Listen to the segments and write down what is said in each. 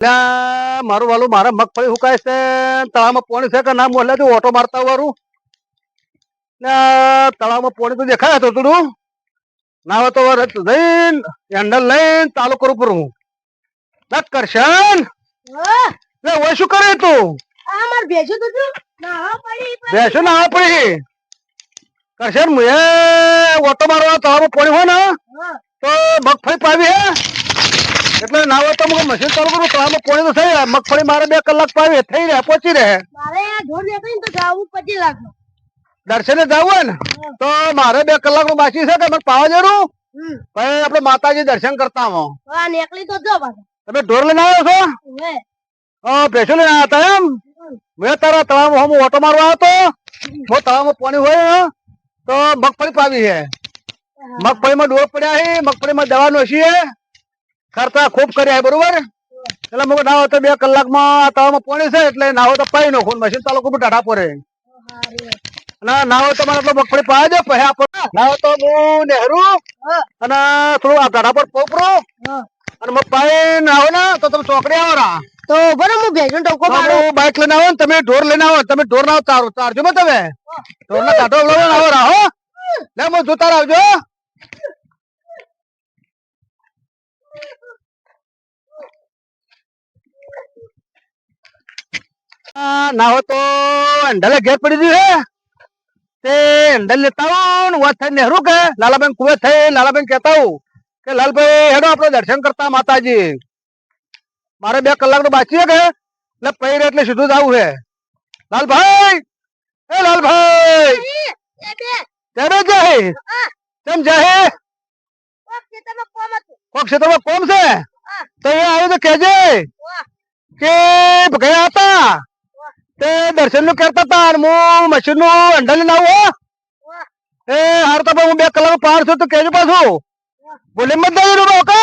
મારું વાલું મારે મગફળી હુકાય છે. તળાવમાં પોણી છે કે ના? મોલે તો ઓટો મારતા વારું ને તળાવમાં પોણી તો દેખાય હતું તું ના તો જઈને હેન્ડલ લઈને તાલુકો ઉપર હું. ના કરશન. લે ઓય શું કરે તું? બેસો ના પડી કરશન મુએ ઓટો મારવા તળાવમાં પોણી હોય ને તો મગફળી પાવી હે. એટલે ના હોય તો હું મશીન ચાલુ કરું તળાવમાં પોણી તો થઈ રહ્યા મગફળી મારે બે કલાક પાવી થઈ રહે પહોંચી રહે. મારે આ ઢોર નીકળીને તો જાવું પચીસ લાખ દર્શને જવું હોય ને તો મારે બે કલાકનું બાકી છે કે મને પાવા જરૂર? હમ. આપડે માતાજી દર્શન કરતા હો નીકળી તો જો તમે ઢોર લઈને આવ્યો છો? હા. અ, લઈને આવ્યા હતા એમ? મેં તારા તળાવ હું ઓટો મારવા આવ્યો તો તળાવ તળાવમાં પાણી હોય તો મગફળી પાવી છે. મગફળીમાં ડોર પડ્યા છે મગફળીમાં દવા નોશી છે. ખર્ચા ખૂબ કર્યા બરોબર? એટલે મુકે નાવો તો બે કલાકમાં તળાવમાં પાણી છે એટલે નાવો તો પાઈ નાખું મશીન ચાલુ કરું ટાઢા પડે. ના ના તો મને મગફળી પાડે પછી આપણે ના તો હું નહેરુ અને થોડું આ ટાટા પર પોપરો અને મગ પાઈ ના હોય ને તો તમે ચોકડી આવો રા. તો બરો હું ભેજો ટોકો મારો. બાઇક લઈને આવો ને તમે ઢોર લઈને આવો તમે ઢોર ના ચારો ચારજો મે તમે. ઢોર ના કાઢો લઈને આવો રા હો. લે મો જોતા આવજો હે. દર્શન કરતા માતાજી. મારે બે કલાકનું બાકી કે? એટલે પૈર એટલે સીધું જ આવું છે લાલભાઈ! એ લાલભાઈ! કેમે જાય જાય કોક ક્ષેત્રમાં કોમ છે? તો એ આવ્યું તો કેજે કે ગયા હતા. તે દર્શનનું કરતા હતા અને હું મશીનનું હેન્ડલ આવું હો. એ હાર તો હું બે કલાક પાર છું તો કેજો પાછું. બોલે મત દઈ રૂ ઓકે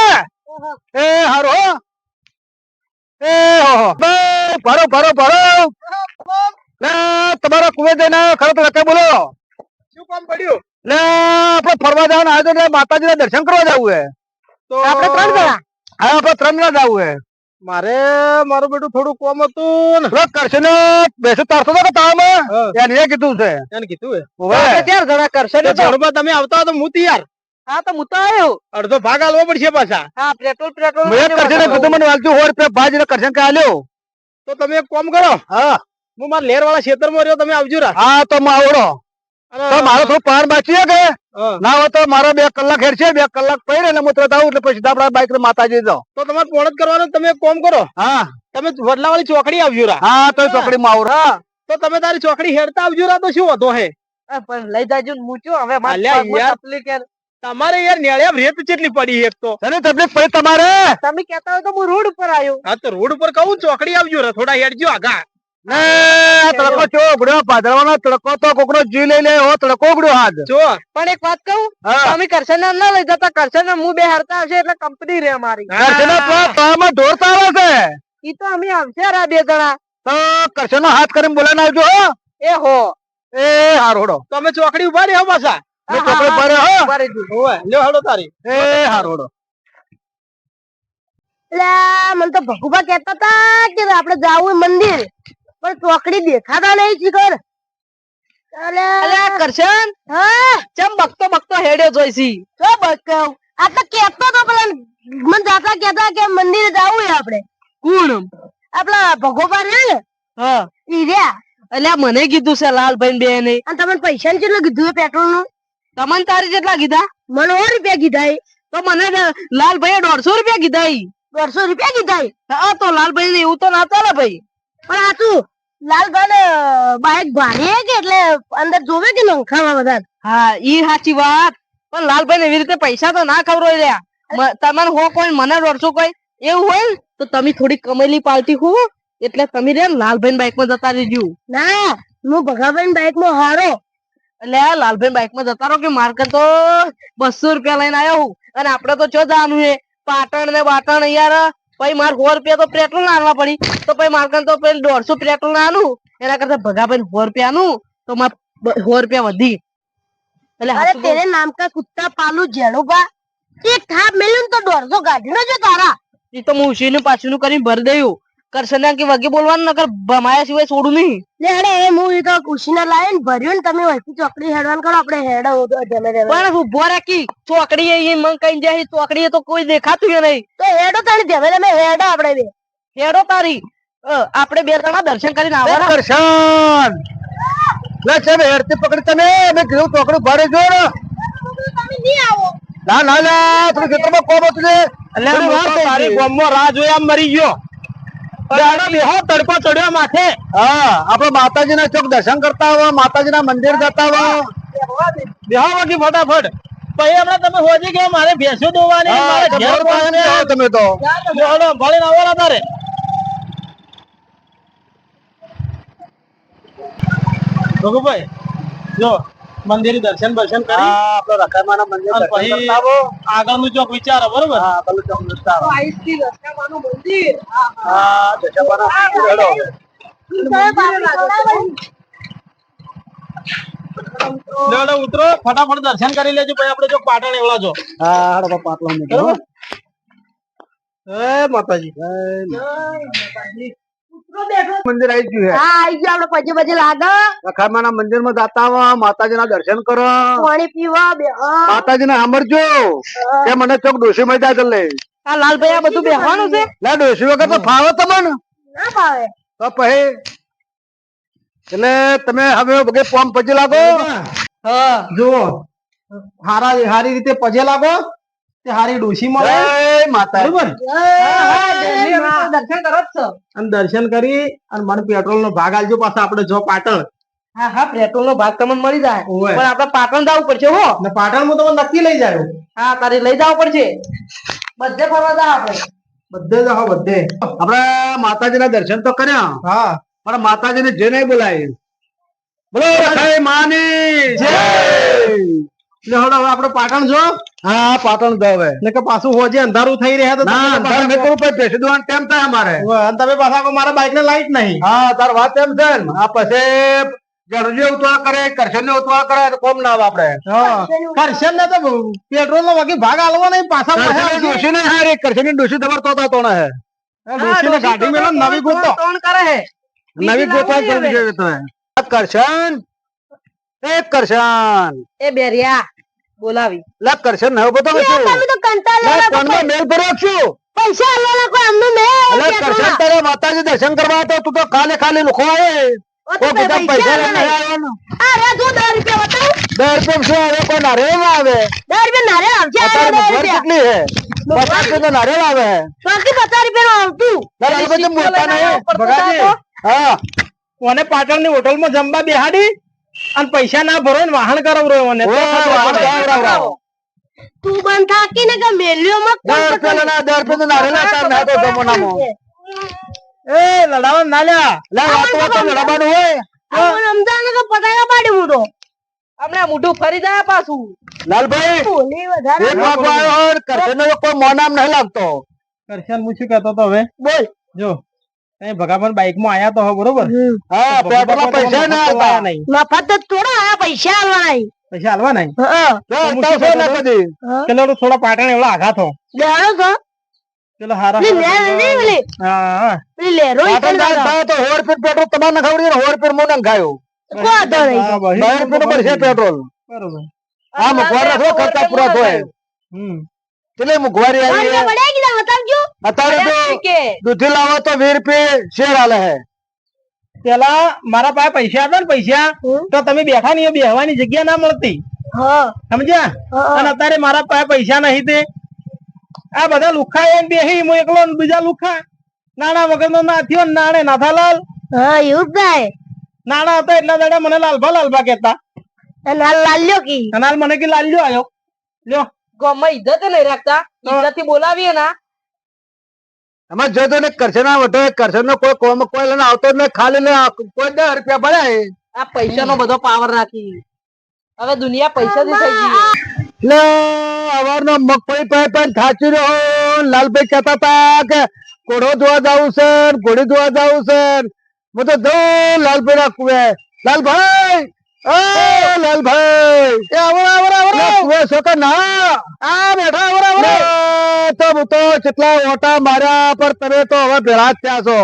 એ હારો હો. એ હો હો. ભરો ભરો ભરો લે તમારા કુવે જઈને ખરો તો લખે બોલો. શું કામ પડ્યું? લે આપણે ફરવા જવાનું આવ્યો માતાજી ના દર્શન કરવા જવું હે. તો આપણે ત્રણ જણા. હા આપણે ત્રણ જણા જવું હે. મારે મારું બેટું થોડું કોમ હતું ને. કરશે ને બેસો તરસો તો કે એને કીધું છે. એને કીધું હે ઓવે. ચાર જણા કરશે ને જણમાં તમે આવતા તો હું તૈયાર. હા તો હું તો આવ્યો. અડધો ભાગ આલવો પડશે પાછા. હા પેટ્રોલ પેટ્રોલ મેં કરશે ને કીધું મને વાલતું સો રૂપિયા ભાજી ને કરશે કે આલ્યો. તો તમે એક કોમ કરો. હા. હું મારા લેર વાળા ખેતરમાં રહ્યો તમે આવજો રા. હા તો હું આવડો. મારો થોડું પાર બાચી કે? ના હોય તો મારો બે કલાક હેર છે બે કલાક પહેરી ને મૂત્ર આવું એટલે પછી આપડા બાઈક ને માતાજી જાઓ તો તમારે પોણ કરવાનો? તમે કોમ કરો. હા. તમે વડલા વાળી ચોકડી આવજો રા. હા તો ચોકડી માં આવું તો તમે તારી ચોકડી હેડતા આવજો રા તો શું હતો હે? પણ લઈ જાજો ને મૂચ્યો હવે. તમારે યાર નેળિયા રેત કેટલી પડી એક તો. તને તકલીફ પડી તમારે? તમે કહેતા હોય તો હું રોડ ઉપર આવ્યો. હા તો રોડ ઉપર કહું ચોકડી આવજો રા થોડા હેડજો આગા. ને તડકો ચો ઉગડ્યો? ભાદરવાનો તડકો તો કોકનો જીવ લઈ લે એવો તડકો ઉગડ્યો હાથ જો પણ એક વાત કહું? તમે કરશન ના લઈ જતા કરશન હું બે હરતા આવશે એટલે કંપની રે અમારી કરશનના તો તાળમાં ઢોર તાળે છે. ઈ તો અમે આવશે રા બે જણા. તો કરશનનો હાથ કરીને બોલાને આવજો હો. એ હો. એ હારોડો તમે ચોકડી ઊભા રહ્યો પાછા. મેં ચોકડી ભરે હો. ઊભા રહેજો. હોવે લ્યો હાડો તારી. એ હારોડો એટલે મને તો ભગુભા કહેતા હતા કે આપણે જાવું મંદિર. પણ ચોકડી દેખાતા નહીં અલે. કરશન? હા. ચમ બકતો બકતો હેડ્યો જોઈસી તો બકતો. આ તો કેતો તો પેલા મને જાતા કેતા કે મંદિરે જાવું છે આપણે. કોણ? આપણા ભગોબા રે ને? હા. ઈ રહ્યા. એટલે મને કીધું છે લાલભાઈ બે ને અને તમને પૈસા ને કેટલું કીધું પેટ્રોલનું તમને તારે કેટલા કીધા? મને સો રૂપિયા કીધા તો મને લાલભાઈ દોઢસો રૂપિયા કીધા. દોઢસો રૂપિયા કીધા હા તો લાલભાઈ ને એવું તો ના ચાલે ભાઈ. પણ આ તું લાલભાઈ બાઈક ભારી કે એટલે અંદર જોવે કે નંખાવા બધા હા ઈ સાચી વાત. પણ લાલભાઈ એવી રીતે પૈસા તો ના ખબર રહ્યા. તમારે હો કોઈ મને રડશો કોઈ? એવું હોય તો તમે થોડી કમેલી પાર્ટી હો. એટલે તમે રે લાલભાઈ બાઈકમાં જતા રહેજો. ના હું ભગાભાઈ બાઈકમાં હારો. એટલે લાલભાઈ બાઈકમાં જતા રહો કે માર્કેટ તો બસો રૂપિયા લઈને આવ્યો હું. અને આપડે તો ચો જવાનું છે પાટણ ને બાટણ યાર પછી મારે સો રૂપિયા તો પેટ્રોલ ના પડી. તો પછી માર્કે તો પેલું દોઢસો પેટ્રોલ ના આનું એના કરતા ભગાભાઈ સો રૂપિયા નું તો મારે સો રૂપિયા વધી. એટલે અરે તેરે નામ કા કુત્તા પાલુ જેડોબા એક થાપ મેલ્યું તો દોઢસો કાઢ્યો જો તારા. એ તો હું ઉછીનું પાછું કરીને ભરી દઉં કરશન કે વગે બોલવાનું નકર ભમાયા સિવાય છોડું નહીં. લે હેડે એ હું તો ખુશીના લાઈન ભર્યું ને તમે વચ્ચે ચોકડી હેડવાન કરો આપણે હેડો જમે પણ ઊભો રાખી ચોકડી એ મન કઈ જાય ચોકડી તો કોઈ દેખાતું ય નહીં. તો હેડો તારી જમે જમે હેડો આપણે બે. હેડો તારી. આપણે બે જણા દર્શન કરીને આવવાના. કરશન લે છે બે પકડી તમે મેં કીધું ચોકડું ભરે જો ને. તમે નહીં આવો ના ના ના તમે ખેતરમાં કોમ હતું ને એટલે થોડી રાહ જોયા મરી ગયો. તડકો ચડ્યો માથે. હા આપડે માતાજી ના ચોક દર્શન કરતા હોય માતાજીના મંદિર જતા બાકી ફટાફટ. પછી હમણાં તમે હોજી ગયા મારે ભેંસો દોવાની હા, મારે ઘેર તમે તો. આવવાના તારે. ભગુભાઈ જો. મંદિર દર્શન દર્શન કરી? હા આપણે મંદિર પછી. આગળનું ચોક વિચારો બરોબર? હા પેલું ચોક. આઈસથી મંદિર. હા દશામાના મંદિર હેડો. ઉતરો ફટાફટ દર્શન કરી લેજો. પછી આપણે જો પાટણ એવડા છો. હા હાડો તો પાટલો મૂકો. બરોબર? એ માતાજી. મંદિર આવી ગયું હા. આઈ ગયો આપણે પછી પછી લાગે. છે રખામાના મંદિરમાં જાતા આવો માતાજીના દર્શન કરો. પાણી પીવા બે હા. સાંભળજો. કે મને ચોક ડોશી મળી જાય આ લાલભાઈ આ બધું બેહવાનું છે? લે ડોશી વગર તો ફાવે તમને? ના ભાવે તો પછી? એટલે તમે હવે બગે પોમ પછી લાગો? હા. જુઓ. હારા હારી રીતે પજે લાગો. તે હારી ડોશી મળે? માતા બરોબર? દર્શન કરો છો. અને દર્શન કરી અને મને પેટ્રોલ નો ભાગ આલજો પાછા આપણે જો પાટણ. હા હા પેટ્રોલ નો ભાગ તમને મળી જાય. પણ આપણે પાટણ જવું પડશે હો. ને પાટણ હું તમને નક્કી લઈ જાય હા તારે લઈ જવું પડશે. બધે ફરવા જા આપણે. બધે જાઓ બધે. આપણે માતાજીના દર્શન તો કર્યા. હા. પણ માતાજીને જે નહીં બોલાય. બોલો માની. જય. એટલે હડો હવે આપણે પાટણ જો. હા પાટણ જાવ હવે. ને કે પાછું હોજે અંધારું થઈ રહ્યા તો ના તમે મેં કરું પછી બેસી દેવાનું ટાઈમ થાય અમારે? અને તમે પાછા કહો મારા બાઈક ને લાઈટ નહીં. હા તાર વાત એમ છે ને. આ પછી? જણજી ઉતવા કરે કરશન ને ઉતવા કરે કોમ ના આપડે કરશન ને તો પેટ્રોલ નો બાકી ભાગ આલવો નહીં પાછા ડોશી ને હારી કરશનની ડોશી તમારે તો તો તોણે હે. ડોશી ને ગાડી મેલો નવી ગોતો. કોણ કરે હે. નવી ગોતવા કરી છે તમે. કરશન એ કરશન. એ બેરિયા. બોલાવી. લે કરશન હવે બધો છું તમે તો કંટાળ કોણમાં મેલ ભરો છો પૈસા આલવાના કોઈ એમનું મે લક કરશે તારે માતાજી દર્શન કરવા તો તું તો કાલે કાલે લુખો આવે. કોઈ બધા પૈસા લઈને આવ્યો અરે તું 10 રૂપિયા બતાવ. દર રૂપિયા શું આવે? ના આવે. દસ રૂપિયા કેટલી હે પચાસ આવે. રૂપિયા આવતું. નહીં બગાજી હા. કોને પાટણની હોટલમાં જમવા બેહાડી? અને પૈસા ના ભરો ને વાહન કરાવરો મને. તું બંધ થાકી ને કે મેલ્યો માં દર રૂપિયા ના દર રૂપિયા નારિયેળ હતા ના તો જમવાનામાં એ લડાવા ના લ્યા. લે વાતો વાતો લડવાનું હોય? રમજાન કે પટાકા પાડી હું તો? હમણાં મુઢું ફરી જાય પાછું. લાલભાઈ બોલી વધારે એક વાગો આવ્યો કરશન ને કોઈ મોનામ નહીં લાગતો. કરશન હું શું કહેતો તો હવે? બોલ. જો. ભગાભાઈ બાઈકમાં આયા તો હો બરોબર? હા પેટ્રોલ પૈસા ના હતા નહીં. મફત જ થોડા આયા પૈસા પૈસા આલવા નહીં? હા. લે, ના કદી. પેલો થોડા પાટણ એવડા આઘાત હો લેરો છો ચલો હારા પેલી નહીં પેલી હા પેલી લેરો પાટણ જાય તો હોર પીર પેટ્રોલ તમારે ના ને હોર પીર મોં નખાયો કોઈ વાંધો નહીં હા, બહી બાર પર છે પેટ્રોલ? બરોબર. આ મુખવારી રાખો ખર્ચા પૂરા થાય હમ. કેટલી મુખવારી આવી પાંચ છે? મતલબ બતાવજો અત્યારે દૂધી લાવો તો વીસ રૂપિયા શેર હાલે હે. પેલા મારા પાસે પૈસા હતા ને પૈસા તો તમે બેઠા નહીં બેહવાની જગ્યા ના મળતી. સમજ્યા? અને અત્યારે મારા પાસે પૈસા નહીં તે. આ બધા લુખા એમ બેહી હું એકલો બીજા લુખા. નાણા વગર નો ના થયો ને નાણે નાથાલાલ. હા એવું થાય નાણા હતા એટલા દાડા મને લાલભા લાલભા કેતા લાલ લાલ્યો કી? અને હાલ મને કે લાલ્યો આવ્યો લ્યો. ગમે ઇજ્જત નહીં રાખતા. ઇજ્જતથી બોલાવીએ ના. અમે જોતો ને કરશન વટો કરશન નો કોઈ કોમ કોઈ લઈને આવતો ને ખાલી ને કોઈ દસ રૂપિયા ભરાય. આ પૈસા નો બધો પાવર રાખી હવે દુનિયા પૈસા થી થઈ ગઈ એટલે અવારનો મગફળી પાય પણ થાચી રહ્યો લાલભાઈ કહેતા હતા કે ઘોડો ધોવા જવું છે ઘોડી ધોવા જવું છે. હું તો જો લાલભાઈ ના કુવે. લાલભાઈ! લાલભાઈ એ તું એ છોકરા ના. આ બેઠા આવો આવો તો તો કેટલા ઓટા માર્યા પર તમે તો હવે ભેળા જ થયા છો.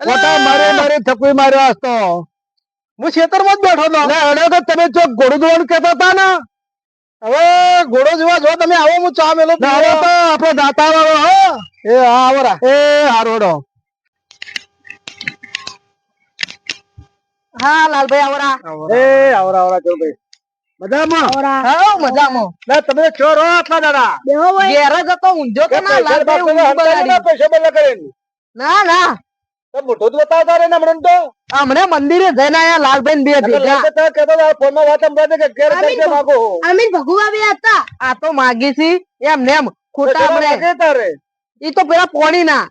ઓટા મારી મારી થકવી માર્યો આજ તો. હું ખેતરમાં જ બેઠો હતો. અડે તો તમે જો ઘોડું દોડ કહેતા હતા ને? હવે ઘોડો જોવા જો તમે આવો હું ચા મેલો આપડે દાતા વાળો હો. એ આવરા એ હારોડો. હા લાલભાઈ આવરા. એ આવરા. આવરા જો ભાઈ. મજામાં? હા મજામાં. લે તમે ચોર હો આટલા દાડા. બેહો ભાઈ. ઘેર જ હતો તો કે ના લાલભાઈ બગાડી. પૈસા બદલા. ના ના. તો મોટો જ બતાવતા રે હમણાં તો. હમણે મંદિરે જઈને આયા લાલભાઈ બે ભેગા. તો કહેતા હતા, ફોનમાં વાત સંભળાય કે ઘેર આમીન માગો. અમીન ભગુબા બે હતા. આ તો માગી છી. એમ નેમ ખોટા હમણે. માગે તારે. ઈ તો પેલા પોણી ના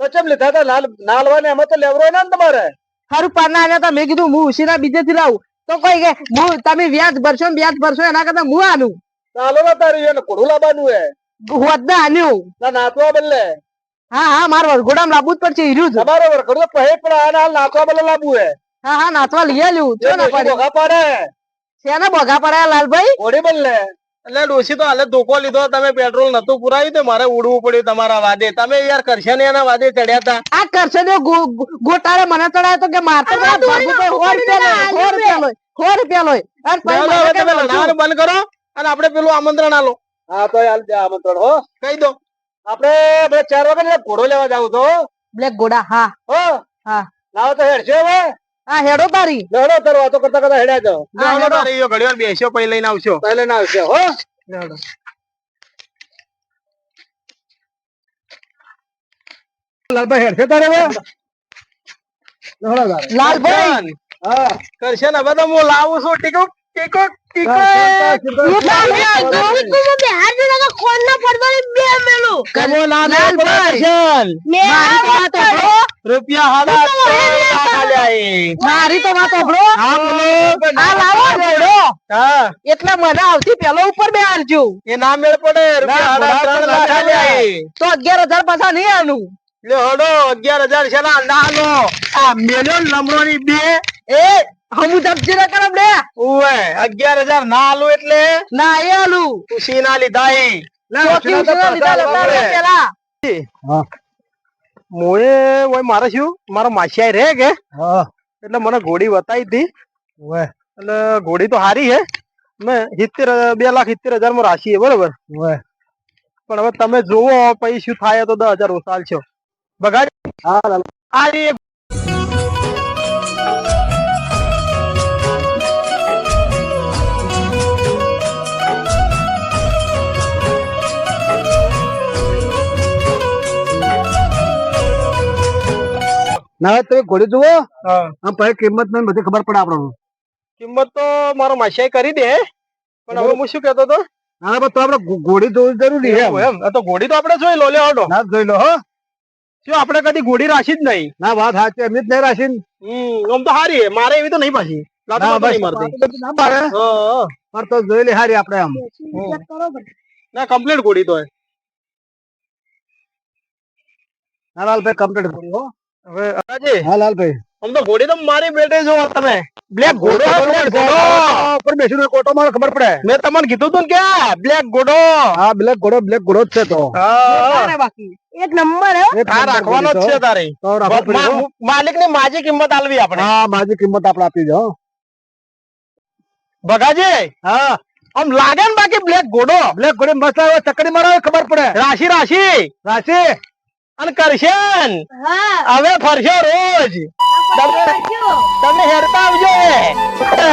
તો ચમ લીધા હતા લાલ નાલવા ને એમાં તો લેવરો ને તમારે. હારું પાના આવ્યા હતા મેં કીધું હું ઉશીના બીજે થી લાવું. તો કોઈ કે હું તમે વ્યાજ ભરશો ને વ્યાજ ભરશો એના કરતા હું આનું ચાલો ના તારી એને કોઢું લાવવાનું હે. હોદના આન્યું ના નાતવા બદલે. હા હા મારો વરઘોડામાં લાવવું જ પડશે હીર્યું જ. તમારો વરઘોડો તો પહે પણ આને હાલ નાતવા બદલે લાવવું હે. હા હા નાતવા લઈ એ ચો ના પડે ભોગા પાડે. શેના બોઘા પડ્યા લાલભાઈ? ઘોડી બદલે. એટલે ડોસી તો હાલે ધોકો લીધો તમે પેટ્રોલ નતું પુરાવ્યું તો મારે ઉડવું પડ્યું તમારા વાદે. તમે યાર કરશે ને એના વાદે ચડ્યા હતા આ કરશે ને ગોટાળે મને ચડાયો તો કે મારતો સો રૂપિયા લોય, તમે લડાવવાનું બંધ કરો અને આપણે પેલું આમંત્રણ આલો. હા તો હાલ દે આમંત્રણ હો. કહી દો. આપણે બે ચાર વાગે ને ઘોડો લેવા જાવ તો બ્લેક ઘોડા હા. હો. હા. લાવો તો હેડશે હવે. હા હેડો તારી. હેડો તાર વાતો કરતા કરતા હેડા જાઓ હા, હેડો. તારી યો ઘડી બેસ્યો પછી લઈને આવશો. પહેલે ના આવશો હો. લાલભાઈ હેડશે તારે હવે? લાલભાઈ! હા. કરશે ને બધા હું લાવું છું. ટીકો ટીકો ટીકો. ખોન ના પડવાની બે મેલું. કમો ના દે લાલભાઈ. મેં. રૂપિયા હાડા. મારી તો વાત સાંભળો. હા બોલો. આ લાવો ઘોડો હા. એટલે મને આવતી પેલો ઉપર બે આલજો એ ના મેળ પડે. તો અગિયાર હજાર પાછા નહીં આનું. લે હડો અગિયાર હજાર છે ના ના આ મેલ્યો લમડો ની બે. એ હમુ ધપજી ના કરમ લે. ઉવે અગિયાર હજાર ના આલુ એટલે. ના એ આલું. ખુશી ના લીધા એ ઉછીના લીધા પેલા. મોએ ઓય મારે શું? મારો માસિયા રે કે? હા. એટલે મને ઘોડી બતાવી હતી ઓય. એટલે ઘોડી તો હારી હે. મેં સિત્તેર બે લાખ સિત્તેર હજારમાં રાશી હે બરોબર? ઓય. પણ હવે તમે જોવો પછી શું થાય તો દસ હજાર ઓછા છો બગાડી. હા હા આ ના તમે ઘોડી જુઓ. આમ પછી કિંમત ને બધી ખબર પડે આપણને. કિંમત તો મારો માસિયા કરી દે પણ હવે હું શું કેતો હતો? ના તો આપણે ઘોડી જોવી જરૂરી છે એમ. તો ઘોડી તો આપણે જોઈ લો લે ના જોઈ લો હો. શું આપણે કદી ઘોડી રાખી જ નહીં? ના વાત સાચી એમની જ નહીં રાખી હમ આમ તો હારી મારે એવી તો નહીં પાછી. તો જોઈ લે હારી આપણે આમ. ના કમ્પ્લીટ ઘોડી તો ના લાલભાઈ કમ્પ્લીટ ઘોડી હો. હવે અરાજી, હા લાલભાઈ. આમ તો ઘોડી તો મારી બેટે જો તમે. બ્લેક ઘોડો હે, black ઘોડો? ઉપર બેસીને કોટો મારે ખબર પડે. મેં તમને કીધું તું કે બ્લેક ઘોડો. હા બ્લેક ઘોડો બ્લેક ઘોડો જ છે તો. બાકી. એક નંબર હે. આ રાખવાનો જ છે તારે. તો રાખવો પડે હો. માલિકની માજી કિંમત આલવી આપણે. હા માજી કિંમત આપણે આપી દો બગાજી હા. આમ લાગે ને બાકી બ્લેક ઘોડો? બ્લેક ઘોડી મસ્ત આવે ચકડી મારો ખબર પડે. રાશી રાશી. રાશી. અને કરશે હવે ફરશો રોજ. તમે હેરતા આવજો હવે.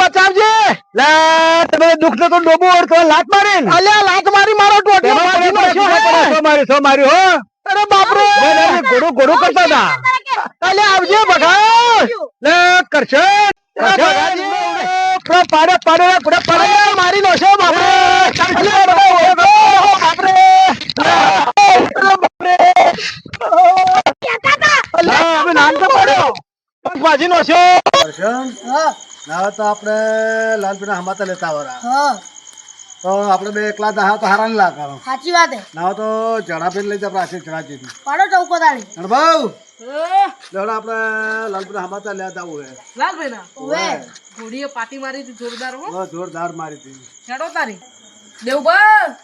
બચાવજે. લે તમે દુઃખ ને તો ડોબો ઓળખો લાત મારી. અલ્યા લાત મારી મારો સો મારી સો મારી હો? અરે બાપરે. ઘોડું ઘોડું કરતા હતા. અલ્યા આવજે લે કરશે ભગાજી. પાડે પાડે પડે પડે મારી નો છે બાપરે બાપરે, બાપરે. હા, હવે નામ તો પાડ્યો. ભાજી નો છે ના તો આપણે લાલપીના હમાતા લેતા વરા હા. તો આપણે બે એકલા દહા તો હારા લાગવાનો. સાચી વાત હે. ના તો ઝડાપી લઈ જાય આપણે ચડાચી પાડો ચૌકો તાળી અને લેવડો આપણે લાલપુરા હમાતા લેતા આવું હે. લાલભાઈ ના? ઓવે. ઘોડીએ પાટી મારી હતી જોરદાર હો. જોરદાર મારી હતી. ચડો તારી. દેવબા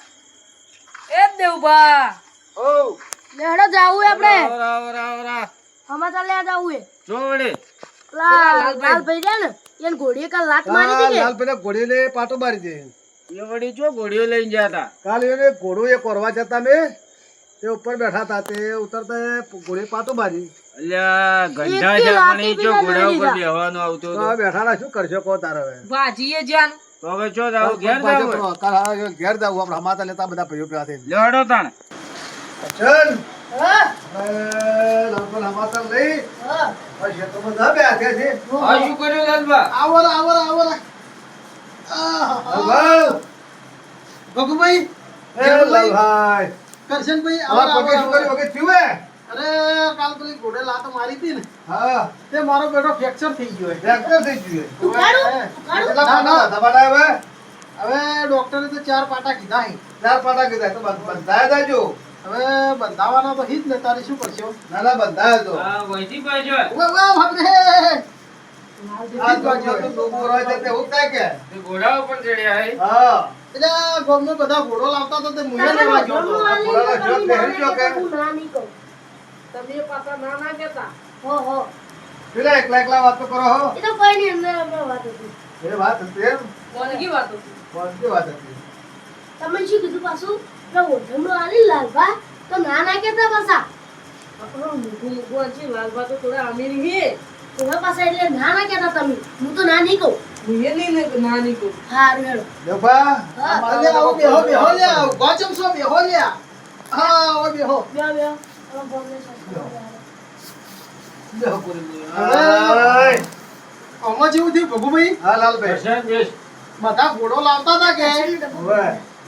એ દેવબા ઓ. લેડો જાવું આપણે. રાવ રાવ રાવ સમાચાર લેતા આવું હે. જો વડે લાલભાઈ. છે ને એને ઘોડીએ કાલ લાત મારી કે? લાલપુરા ઘોડીને પાટો મારી દે એ વડી જો ઘોડીઓ લઈને ગયા હતા. કાલે એને ઘોડો એ કરવા જતા મેં તે ઉપર બેઠા હતા તે ઉતરતા ઘોડી પાટો મારી અલ્યા ગંધા છે પણ એ જો ઘોડા ઉપર બેહવાનો આવતો તો હતો. આ બેઠાના શું કરશો કહો તારે હવે? ભાજીએ જાન તો હવે ચો જાવ ઘેર જાવ કાલ ઘેર જાવ આપણે હમાતા લેતા બધા ભાઈઓ ભેગા થઈને. લેવડો તાણ. ચલ. હા. હમાતા લઈ હા આ ક્ષેત્રમાં જા છે. આ શું કર્યું લાલબા? આવરા આવરા આવરા. આહ. ભગુભાઈ એ લાલભાઈ. કરશનભાઈ વગર થયું હે? અરે કાલ પેલી ઘોડે લાત મારી હતી ને. હા. તે મારો બેટો ફ્રેક્ચર થઈ ગયો ફ્રેક્ચર થઈ ગયો હે. કેટલા પાટા હતા હવે? હવે ડોક્ટરે તો ચાર પાટા કીધા. ચાર પાટા કીધા તો બંધાય બંધાયા હવે બંધાવાના તો હિત ને તારે શું કરશો ના ના બંધાયા તો. હા વહીથી પાછો ઓ ઉવે, બાપરે. આ તો જો તો ડૂબો રહે છે તે એવું થાય કે? તે ઘોડા ઉપર ચડ્યા હે હા. એટલે આ ગામમાં બધા ઘોડો લાવતા તો તે તમે લેવા હતો. થોડા તો જોત તમે ને હેરજો કે? ના નહીં કહું તમે પાછા ના ના કેતા હો હો. પેલા એકલા એકલા વાતો કરો હો. એ તો કોઈ નહીં અંદર આપણે વાત હતી. એ વાત હતી એમ? કોનગી વાતો કોણથી વાત હતી. તમે શું કીધું પાછું? આલી લાલભા તો ના ના કેતા પાછા? આપણો મૂકું મૂકું છે લાલબા તો થોડા અમીર હે પાછા એટલે ના ના કેતા તમે. હું તો ના નહીં કહું ને ના હવે. હવે- બધા ઘોડો લાવતા હતા કે?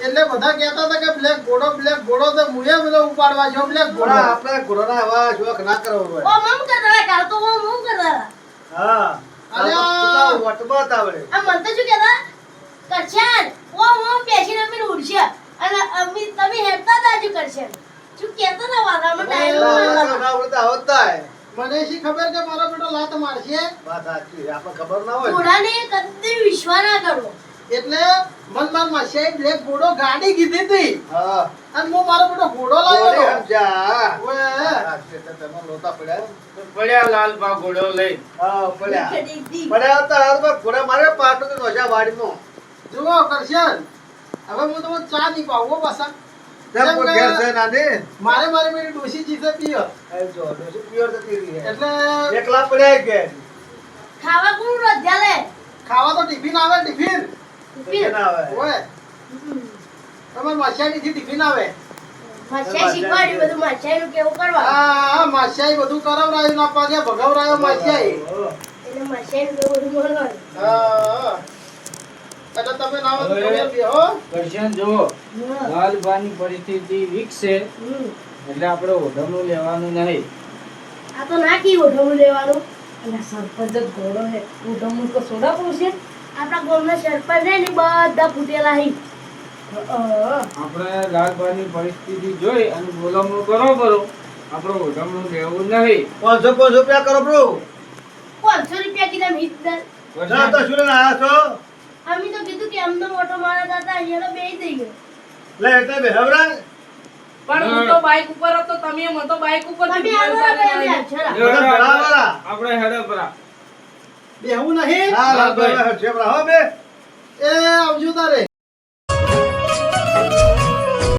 એટલે બધા કહેતા હતા કે બ્લેક ઘોડો બ્લેક ઘોડો તો મુએ બધો ઉપાડવા જો બ્લેક ઘોડો. આપણે આપણે ઘોડાના આવા જોક ના કરવો હોય ઓ મમ કરતા કાલ તો મમ કરતા હા. અલ્યા. વટમાં આવડે આ મને તો શું કહેતા કરશન ઓ મમ પેશી રમીને ઉડશે અને અમી તમે હેડતા હતા હજુ કરશન શું કહેતા હતા વાદામાં ડાયલોગ ના આવડે તો આવડતા હે. મને શી ખબર કે મારો બેટો લાત મારશે વાત સાચી. આપણને ખબર ના હોય ને. કદી વિશ્વાસ ના કરવો એટલે મન માર માસીએ બ્લેક ઘોડો ગાડી કીધી હતી અને હું મારો બેટો ઘોડો લાવ્યો. ઓએ. તો તમે લોટા પડ્યા. પડ્યા લાલબા ઘોડો લઈ હા, પડ્યા. પડ્યા હતા, હાથમાં ઘોડા મારે પાટો તો નોશા વાડીમાં. જુઓ કરશન હવે હું તમને ચા નહીં પાવું હો પાછા? મારે મારી જીતે પીયો. એટલે એકલા પડ્યા. ખાવા કોણ લે ખાવા તો ટિફિન આવે ટિફિન કે ના આવે? ઓય તમારે થી ટિફિન આવે? માછાઈ શીખવાડ્યું બધું માછાઈનું કેવું કરવા? હા માસિયાઈ બધું કરાવરાયું ના પગે ભગાવરાયો ઓહો. એટલે માછાઈનું કેવું બધું મળવાનું હા એટલે તમે નામ તો કરશન જુઓ. લાલબાની પરિસ્થિતિ વિકસે હમ. એટલે આપણે ઓઢમણું લેવાનું નહીં. આ તો નાખી ઓઢવું લેવાનું. અને સરપંચ જ ઘોડો હે ઉઠમું તો સોડા પડશે આપણા ગામના સરપંચ છે ને બધા ફૂટેલા હી આપણે રાજભાની પરિસ્થિતિ જોઈ અને બોલામણું કરો કરો. આપણો ઓઢામણું લેવું નહીં પાંચસો પાંચસો રૂપિયા કરો બ્રો પાંચસો રૂપિયા કીધા મીત બધા તો શું લઈને છો? અમે તો કીધું કે અમને મોટો મારા દાદા અહીંયા બે થઈ ગયો. લે, એટલે બેહવરા. પણ હું તો બાઇક ઉપર હતો તમે મતો તો બાઇક ઉપર. આપણે હેડે પરા બેહવું નહીં? હા, લાલભાઈ, હરશે, હો બે. એ આવજો તારે.